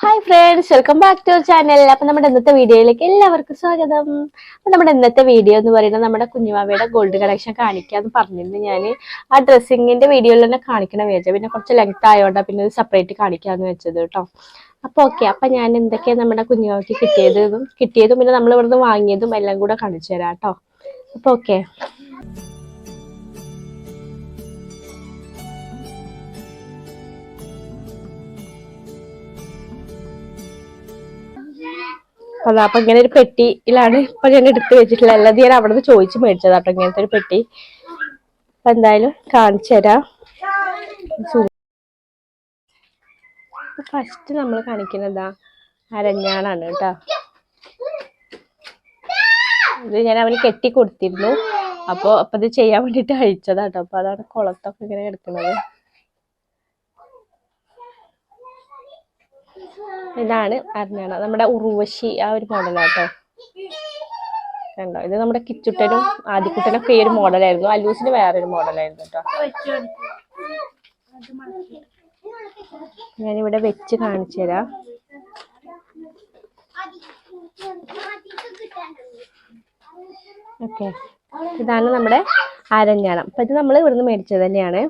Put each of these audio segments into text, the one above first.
Hi friends welcome back to channel അപ്പൊ നമ്മുടെ ഇന്നത്തെ വീഡിയോയിലേക്ക് എല്ലാവർക്കും സ്വാഗതം. അപ്പൊ നമ്മുടെ ഇന്നത്തെ വീഡിയോ എന്ന് പറയുന്നത് നമ്മുടെ കുഞ്ഞുമാവയുടെ ഗോൾഡ് കളക്ഷൻ കാണിക്കാന്ന് പറഞ്ഞിരുന്നു ഞാൻ ആ ഡ്രസ്സിങ്ങിന്റെ വീഡിയോയിൽ തന്നെ കാണിക്കണം വിചാരിച്ചു. പിന്നെ കുറച്ച് ലെങ്ത് ആയതുകൊണ്ടാണ് പിന്നെ സെപ്പറേറ്റ് കാണിക്കാന്ന് വെച്ചത് കേട്ടോ. അപ്പൊ ഓക്കെ അപ്പൊ ഞാൻ എന്തൊക്കെയാ നമ്മുടെ കുഞ്ഞുമാവയ്ക്ക് കിട്ടിയതും കിട്ടിയതും പിന്നെ നമ്മൾ ഇവിടുന്ന് വാങ്ങിയതും എല്ലാം കൂടെ കാണിച്ചു തരാം കേട്ടോ. അപ്പൊ ഓക്കെ അതാ അപ്പൊ ഇങ്ങനെ ഒരു പെട്ടിയിലാണ് ഇപ്പൊ ഞാൻ എടുത്ത് വെച്ചിട്ടുള്ളത്. അല്ലാതെ ഞാൻ അവിടെ നിന്ന് ചോദിച്ചു മേടിച്ചതാ കേട്ടോ ഇങ്ങനത്തെ ഒരു പെട്ടി. അപ്പൊ എന്തായാലും കാണിച്ചു തരാം. ഫസ്റ്റ് നമ്മൾ കാണിക്കുന്നതാ അരഞ്ഞാണാണ് കേട്ടോ ഇത് ഞാൻ അവന് കെട്ടി കൊടുത്തിരുന്നു അപ്പൊ അപ്പൊ ഇത് ചെയ്യാൻ വേണ്ടിട്ട് അഴിച്ചതാട്ടോ അപ്പോൾ അപ്പൊ അതാണ് കുളത്തൊക്കെ ഇങ്ങനെ കിടക്കുന്നത്. ഇതാണ് അരഞ്ഞാണ നമ്മുടെ ഉറുവശി ആ ഒരു മോഡലാട്ടോ കണ്ടോ? ഇത് നമ്മുടെ കിച്ചുട്ടനും ആദിക്കുട്ടനൊക്കെ ഈ ഒരു മോഡലായിരുന്നു അല്ലൂസിന് വേറൊരു മോഡലായിരുന്നു കേട്ടോ ഞാനിവിടെ വെച്ച് കാണിച്ചു തരാം. ഓക്കെ. ഇതാണ് നമ്മുടെ അരഞ്ഞാണം. അപ്പൊ ഇത് നമ്മൾ ഇവിടുന്ന് മേടിച്ചത് തന്നെയാണ്.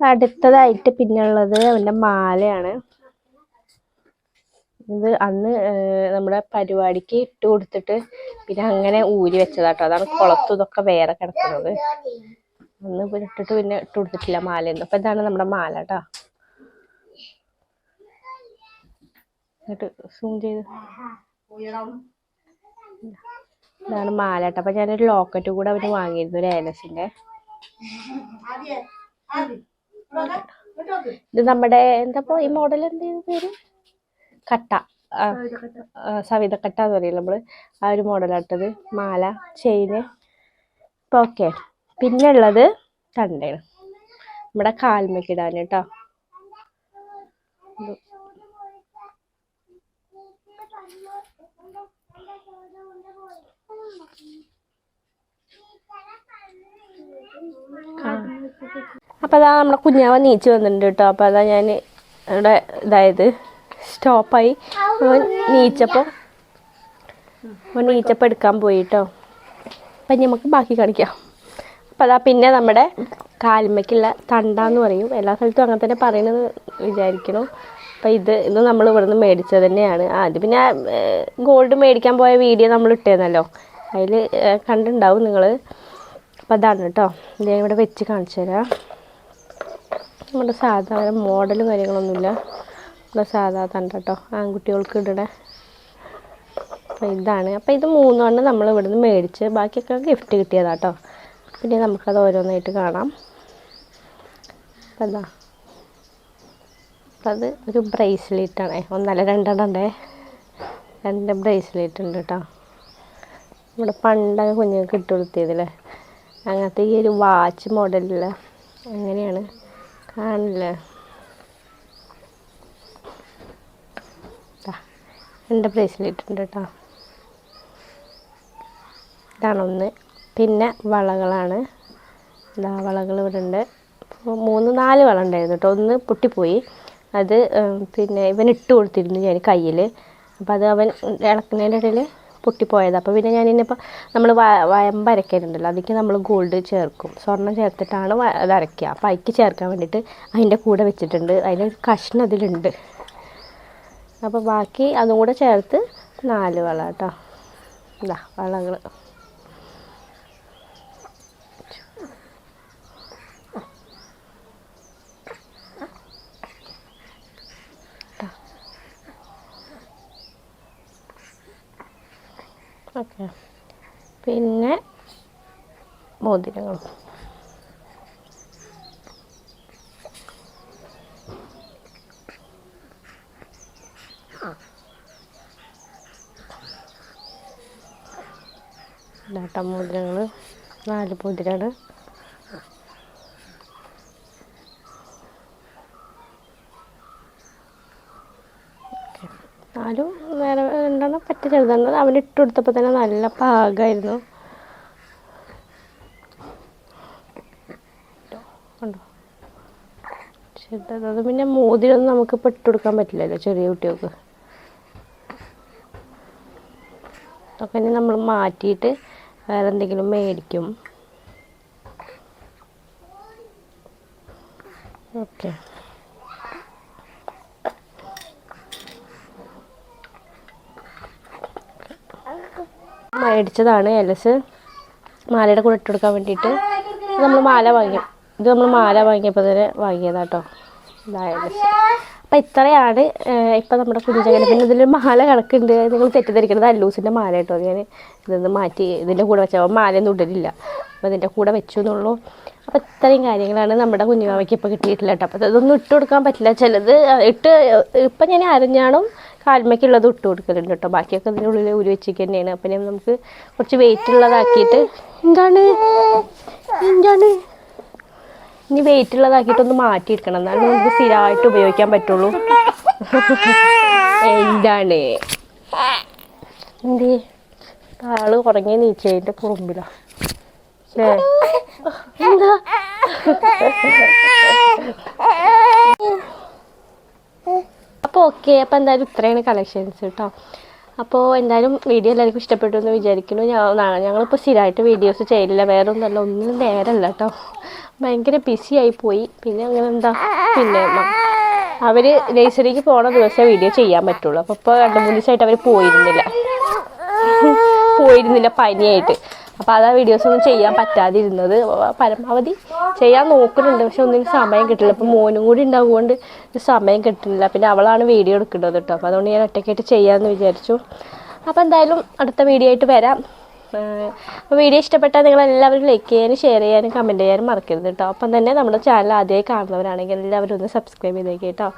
അടുത്തതായിട്ട് പിന്നെ ഉള്ളത് അവന്റെ മാലയാണ്. ഇത് അന്ന് നമ്മുടെ പരിപാടിക്ക് ഇട്ട് കൊടുത്തിട്ട് പിന്നെ അങ്ങനെ ഊരി വെച്ചതാട്ടോ. അതാണ് കുളത്തും ഇതൊക്കെ വേറെ കിടക്കുന്നത്. അന്ന് ഇട്ടിട്ട് പിന്നെ ഇട്ട് കൊടുത്തിട്ടില്ല മാലയൊന്നും അപ്പൊ ഇതാണ് നമ്മുടെ മാല കേട്ടോ എന്നിട്ട് സൂം ചെയ്ത്. ഇതാണ് മാല കേട്ടോ അപ്പൊ ഞാനൊരു ലോക്കറ്റ് കൂടെ അവന് വാങ്ങിയിരുന്നു ഒരു ഇത് നമ്മുടെ എന്താ ഈ മോഡൽ എന്ത് പേര്? കട്ട. സവിതക്കട്ട എന്ന് പറയില്ല നമ്മൾ? ആ ഒരു മോഡലാട്ടത്. മാല ചെയിന് ഇപ്പൊ ഓക്കെ പിന്നെ ഉള്ളത് തണ്ടയാണ്. നമ്മുടെ കാൽമക്കിടാൻ കേട്ടോ. അപ്പൊ അതാ നമ്മുടെ കുഞ്ഞാവ നീച്ച് വന്നിട്ടുണ്ട് കേട്ടോ. അപ്പൊ അതാ ഞാൻ ഇവിടെ ഇതായത്. സ്റ്റോപ്പായി. അവൻ നീച്ചപ്പോൾ അവൻ നീച്ചപ്പോൾ എടുക്കാൻ പോയി കേട്ടോ അപ്പം നമുക്ക് ബാക്കി കാണിക്കാം. അപ്പം അതാ പിന്നെ നമ്മുടെ കാൽമയ്ക്കുള്ള തണ്ടാന്ന് പറയും. എല്ലാ സ്ഥലത്തും അങ്ങനെ തന്നെ പറയുന്നത് വിചാരിക്കണം. അപ്പം ഇത് ഇത് നമ്മൾ ഇവിടുന്ന് മേടിച്ചത് തന്നെയാണ്. അത് പിന്നെ ഗോൾഡ് മേടിക്കാൻ പോയ വീഡിയോ നമ്മൾ ഇട്ടേന്നല്ലോ. അതിൽ കണ്ടിട്ടുണ്ടാവും നിങ്ങൾ അപ്പം അതാണ് കേട്ടോ. ഞാൻ ഇവിടെ വെച്ച് കാണിച്ചു തരാം നമ്മുടെ സാധാരണ മോഡലും കാര്യങ്ങളൊന്നുമില്ല. നമ്മുടെ സാധാ തണ്ട കേട്ടോ ആൺകുട്ടികൾക്ക് ഇടണേ അപ്പം ഇതാണ്. അപ്പം ഇത് മൂന്നെണ്ണം നമ്മൾ ഇവിടുന്ന് മേടിച്ച് ബാക്കിയൊക്കെ ഗിഫ്റ്റ് കിട്ടിയതാട്ടോ. പിന്നെ നമുക്കത് ഓരോന്നായിട്ട് കാണാം. എന്താ അത് ഒരു ബ്രേസ്ലെറ്റ് ആണേ. ഒന്നല്ല രണ്ടെണ്ണം ഉണ്ടേ രണ്ട് ബ്രേസ്ലെറ്റ് ഉണ്ട് കേട്ടോ നമ്മുടെ പണ്ടൊക്കെ കുഞ്ഞുങ്ങൾക്ക് ഇട്ട് കൊടുത്തിയതില്ലേ അങ്ങനത്തെ ഈ ഒരു വാച്ച് മോഡലിൽ അങ്ങനെയാണ്. കാണില്ലേ രണ്ട് ബ്രേസ്ലെറ്റ് ഉണ്ട് കേട്ടോ ഇതാണ് ഒന്ന്. പിന്നെ വളകളാണ്. ഇതാ വളകൾ ഇവിടെ ഉണ്ട്. മൂന്ന് നാല് വള ഉണ്ടായിരുന്നു കേട്ടോ ഒന്ന് പൊട്ടിപ്പോയി. അത് പിന്നെ ഇവൻ ഇട്ട് കൊടുത്തിരുന്നു ഞാൻ കയ്യിൽ അപ്പോൾ അത് അവൻ ഇളക്കുന്നതിന്റെ ഇടയിൽ പൊട്ടിപ്പോയത്. അപ്പോൾ പിന്നെ ഞാൻ ഇന്നിപ്പോൾ നമ്മൾ വയമ്പ് അരക്കലുണ്ടല്ലോ അതിലേക്ക് നമ്മൾ ഗോൾഡ് ചേർക്കും. സ്വർണം ചേർത്തിട്ടാണ് അത് അരയ്ക്കുക. അപ്പോൾ അതിക്ക് ചേർക്കാൻ വേണ്ടിയിട്ട് അതിന്റെ കൂടെ വെച്ചിട്ടുണ്ട്. അതിന്റെ കഷ്ണം അതിലുണ്ട്. അപ്പോൾ ബാക്കി അതും കൂടെ ചേർത്ത് നാല് വള കേട്ടോ ഇതാ വളകൾ ഓക്കെ. പിന്നെ മോതിരങ്ങളും. ഇതാട്ട മോതിരങ്ങൾ നാല് മോതിരാണ് നാലും വേറെ രണ്ടെണ്ണം പറ്റി ചെറുതാണ്. അവൻ ഇട്ട് കൊടുത്തപ്പോൾ തന്നെ നല്ല പാകമായിരുന്നു കണ്ടോ പിന്നെ മോതിരൊന്നും നമുക്ക് ഇട്ട് കൊടുക്കാൻ പറ്റില്ലല്ലോ ചെറിയ കുട്ടികൾക്ക്. അതൊക്കെ ഇനി നമ്മൾ മാറ്റിയിട്ട് വേറെ എന്തെങ്കിലും മേടിക്കും. ഓക്കെ. മേടിച്ചതാണ് എലസ്. മാലയുടെ കൂടെ ഇട്ട് കൊടുക്കാൻ വേണ്ടിയിട്ട് നമ്മൾ മാല വാങ്ങി ഇത് നമ്മൾ മാല വാങ്ങിയപ്പോൾ തന്നെ വാങ്ങിയതാട്ടോ. ഇതായത് അപ്പം ഇത്രയാണ് ഇപ്പം നമ്മുടെ കുഞ്ചകല പിന്നെ ഇതിൽ മാല കണക്കുണ്ട്. നിങ്ങൾ തെറ്റിദ്ധരിക്കുന്നത് അല്ലൂസിന്റെ മാല കേട്ടോ ഞാൻ ഇതൊന്ന് മാറ്റി ഇതിന്റെ കൂടെ വെച്ചാൽ മാലയൊന്നും ഇടലില്ല. അപ്പോൾ ഇതിന്റെ കൂടെ വെച്ചു എന്നുള്ളൂ അപ്പോൾ ഇത്രയും കാര്യങ്ങളാണ് നമ്മുടെ കുഞ്ഞുമാമയ്ക്ക് ഇപ്പോൾ കിട്ടിയിട്ടില്ല കേട്ടോ. അപ്പോൾ ഇതൊന്നും ഇട്ട് കൊടുക്കാൻ പറ്റില്ല. ചിലത് ഇട്ട് ഇപ്പം ഞാൻ അരഞ്ഞാണും കാൽമയ്ക്കുള്ളത് ഇട്ട് കൊടുക്കലുണ്ട് കേട്ടോ. ബാക്കിയൊക്കെ ഇതിനുള്ളിൽ ഉരു വെച്ചേക്ക് തന്നെയാണ്. അപ്പം നമുക്ക് കുറച്ച് വെയിറ്റ് ഉള്ളതാക്കിയിട്ട്. എന്താണ്? എന്താണ്? ഇനി വെയിറ്റ് മാറ്റി മാറ്റിയെടുക്കണം. എന്നാലും നമുക്ക് സ്ഥിരമായിട്ട് ഉപയോഗിക്കാൻ പറ്റുള്ളൂ. എന്താണ്? എന്ത്? ആൾ ഉറങ്ങി നീച്ചതിന്റെ കുറുമ്പിലാ അല്ലേ എന്താ? അപ്പോൾ ഓക്കെ അപ്പോൾ എന്തായാലും ഇത്രയാണ് കളക്ഷൻസ് കേട്ടോ അപ്പോൾ എന്തായാലും വീഡിയോ എല്ലാവർക്കും ഇഷ്ടപ്പെട്ടു എന്ന് വിചാരിക്കുന്നു. ഞങ്ങളിപ്പോൾ സ്ഥിരമായിട്ട് വീഡിയോസ് ചെയ്യില്ല വേറെ ഒന്നല്ല ഒന്നും നേരമല്ല കേട്ടോ ഭയങ്കര ബിസി ആയി പോയി. പിന്നെ അങ്ങനെ എന്താ? പിന്നെ അവർ നഴ്സറിക്ക് പോണ ദിവസമേ വീഡിയോ ചെയ്യാൻ പറ്റുള്ളൂ. അപ്പോൾ ഇപ്പോൾ രണ്ട് മൂന്ന് ദിവസമായിട്ട് അവർ പോയിരുന്നില്ല. പോയിരുന്നില്ല പനിയായിട്ട്. അപ്പോൾ അതാ വീഡിയോസ് ഒന്നും ചെയ്യാൻ പറ്റാതിരുന്നത്. പരമാവധി ചെയ്യാൻ നോക്കുന്നുണ്ട്. പക്ഷെ ഒന്നിനും സമയം കിട്ടില്ല. അപ്പോൾ മോനും കൂടി ഉണ്ടാവുകൊണ്ട് സമയം കിട്ടുന്നില്ല. പിന്നെ അവളാണ് വീഡിയോ എടുക്കേണ്ടത് കേട്ടോ. അപ്പോൾ അതുകൊണ്ട് ഞാൻ ഒറ്റയ്ക്കായിട്ട് ചെയ്യാമെന്ന് വിചാരിച്ചു. അപ്പോൾ എന്തായാലും അടുത്ത വീഡിയോ ആയിട്ട് വരാം. വീഡിയോ ഇഷ്ടപ്പെട്ടാൽ നിങ്ങൾ എല്ലാവരും ലൈക്ക് ചെയ്യാനും ഷെയർ ചെയ്യാനും കമന്റ് ചെയ്യാനും മറക്കരുത് കേട്ടോ. അപ്പം തന്നെ നമ്മുടെ ചാനൽ ആദ്യമായി കാണുന്നവരാണെങ്കിൽ എല്ലാവരും ഒന്ന് സബ്സ്ക്രൈബ് ചെയ്തേക്ക് കേട്ടോ.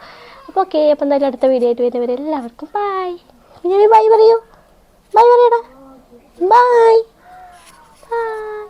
അപ്പോൾ ഓക്കെ അപ്പം എന്തായാലും അടുത്ത വീഡിയോ ആയിട്ട് വരുന്നവരെല്ലാവർക്കും ബൈ ഞാൻ ബൈ പറയൂ. ബൈ പറയടാ. ബൈ 啊。